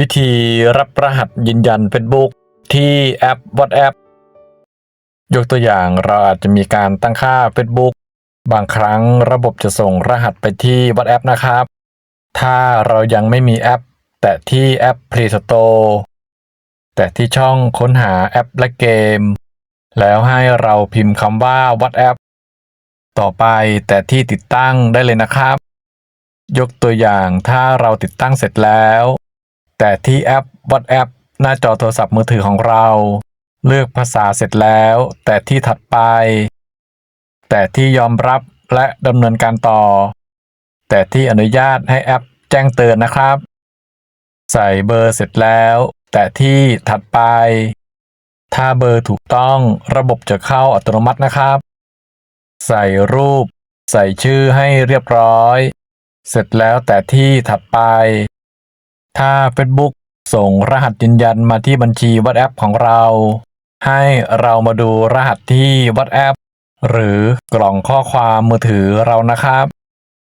วิธีรับรหัสยืนยัน Facebook ที่แอป WhatsApp ยกตัวอย่างเราอาจจะมีการตั้งค่า Facebook บางครั้งระบบจะส่งรหัสไปที่ WhatsApp นะครับ ถ้าเรายังไม่มีแอป แตะที่แอป Play Store แตะที่ช่องค้นหาแอปและเกม แล้วให้เราพิมพ์คำว่า WhatsApp ต่อไปแตะที่ติดตั้งได้เลยนะครับ ยกตัวอย่างถ้าเราติดตั้งเสร็จแล้ว แต่ที่แอป WhatsApp หน้าจอโทรศัพท์มือถือของเรา เลือกภาษาเสร็จแล้ว แต่ที่ถัดไป แต่ที่ยอมรับและดำเนินการต่อ แต่ที่อนุญาตให้แอปแจ้งเตือนนะครับ ใส่เบอร์เสร็จแล้ว แต่ที่ถัดไป ถ้าเบอร์ถูกต้องระบบจะเข้าอัตโนมัตินะครับ ใส่รูป ใส่ชื่อให้เรียบร้อย เสร็จแล้วแต่ที่ถัดไป ถ้า Facebook ส่งรหัสยืนยันมาที่บัญชี WhatsApp ของเรา ให้เรามาดูรหัสที่ WhatsApp หรือกล่องข้อความมือถือเรานะครับ